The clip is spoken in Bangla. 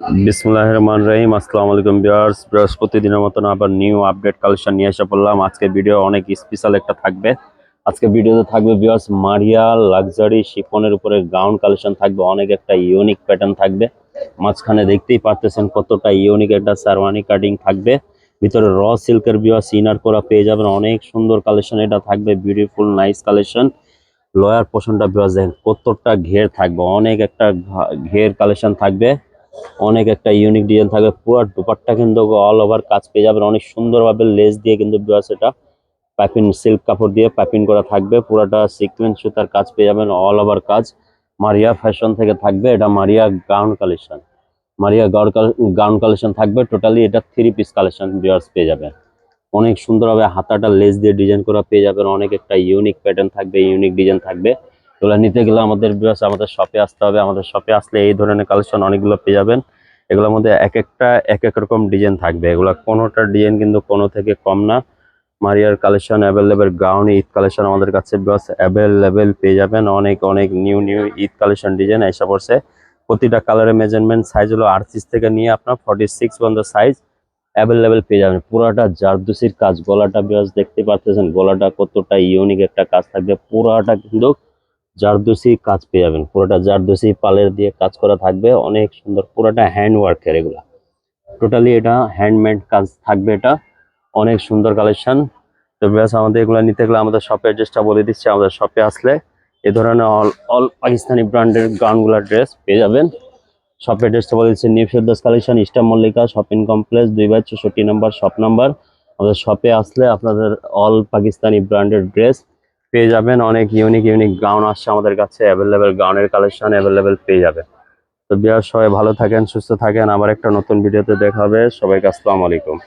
বিসমুল্লাহ রহমান রহিম আসসালামু আলাইকুম বিয়ার্স বৃহস্পতি দিনের মতন আবার নিউ আপডেট কালেকশন নিয়ে এসে পড়লাম। আজকে ভিডিও অনেক স্পেশাল একটা থাকবে। আজকে ভিডিওতে থাকবে বিয়ার্স মারিয়া লাক্সারি শিফনের উপরে গাউন কালেকশন থাকবে। অনেক একটা ইউনিক প্যাটার্ন থাকবে। মাঝখানে দেখতেই পারতেছেন কতটা ইউনিক একটা সারওয়ানি কাটিং থাকবে। ভিতরে র সিল্কের বিয়ার্স ইনার করা পেয়ে যাবেন। অনেক সুন্দর কালেকশন এটা থাকবে। বিউটিফুল নাইস কালেকশন লয়ার পোষণটা বিয়ার্স দেখেন কতটা ঘের থাকবে। অনেক একটা ঘের কালেকশন থাকবে। অনেক একটা ইউনিক ডিজাইন থাকবে। পুরো দুপাট্টা কিন্তু অল ওভার কাজ পেয়ে যাবেন। অনেক সুন্দরভাবে লেস দিয়ে কিন্তু বিয়াস এটা সিল্ক কাপড় দিয়ে পাইপিং করা থাকবে। পুরোটা সিকোয়েন্স সুতার কাজ পেয়ে যাবেন অল ওভার কাজ। মারিয়া ফ্যাশন থেকে থাকবে। এটা Maria gown collection Maria gown collection থাকবে। টোটালি এটা থ্রি পিস কালেকশন বিয়ার্স পেয়ে যাবেন। অনেক সুন্দরভাবে হাতাটা লেস দিয়ে ডিজাইন করা পেয়ে যাবেন। অনেক একটা ইউনিক প্যাটার্ন থাকবে ইউনিক ডিজাইন থাকবে। এগুলো নিতে গেলে আমাদের বিয়ার্স আমাদের শপে আসতে হবে। আমাদের শপে আসলে এই ধরনের কালেকশন অনেকগুলো পেয়ে যাবেন। এগুলোর মধ্যে এক একটা এক এক রকম ডিজাইন থাকবে। এগুলো কোনোটার ডিজাইন কিন্তু কোনো থেকে কম না। মারিয়ার collection available gown Eid collection আমাদের কাছে বাস অ্যাভেলেবেল পেয়ে যাবেন। অনেক অনেক new new Eid collection design এসে পড়ছে। প্রতিটা কালারের মেজারমেন্ট সাইজ হলো আটত্রিশ থেকে নিয়ে আপনার ফর্টি সিক্স পর্যন্ত সাইজ অ্যাভেলেবেল পেয়ে যাবেন। পুরাটা জারদুসির কাজ। গলাটা বিরাজ দেখতে পারতেছেন গলাটা কতটা ইউনিক একটা কাজ থাকবে। পুরাটা কিন্তু জারদোসি কাজ পেয়ে যাবেন। পুরোটা জারদোসি পালের দিয়ে কাজ করা থাকবে। অনেক সুন্দর পুরোটা হ্যান্ড ওয়ার্কের এগুলা। টোটালি এটা হ্যান্ডমেড কাজ থাকবে এটা। অনেক সুন্দর কালেকশন তো ব্যাস, আমাদের এগুলো নিতে গেলে আমাদের শপের অ্যাড্রেসটা বলে দিচ্ছি। আমাদের শপে আসলে এ ধরনের অল অল পাকিস্তানি ব্র্যান্ডের গাউনগুলার ড্রেস পেয়ে যাবেন। শপের অ্যাড্রেসটা বলে দিচ্ছি। New Ferdous collection Easter Mallika shopping complex দুই বাই চৌষট্টি নম্বর শপ নাম্বার আমাদের শপে আসলে আপনাদের অল পাকিস্তানি ব্র্যান্ডের ড্রেস পেয়ে যাবেন। অনেক ইউনিক ইউনিক গাউন আসছে আমাদের কাছে। অ্যাভেলেবেল গাউনের কালেকশন অ্যাভেলেবেল পেয়ে যাবেন। তো বিয়ার সবাই ভালো থাকেন, সুস্থ থাকেন। আবার একটা নতুন ভিডিওতে দেখা হবে। সবাইকে আসসালামু আলাইকুম।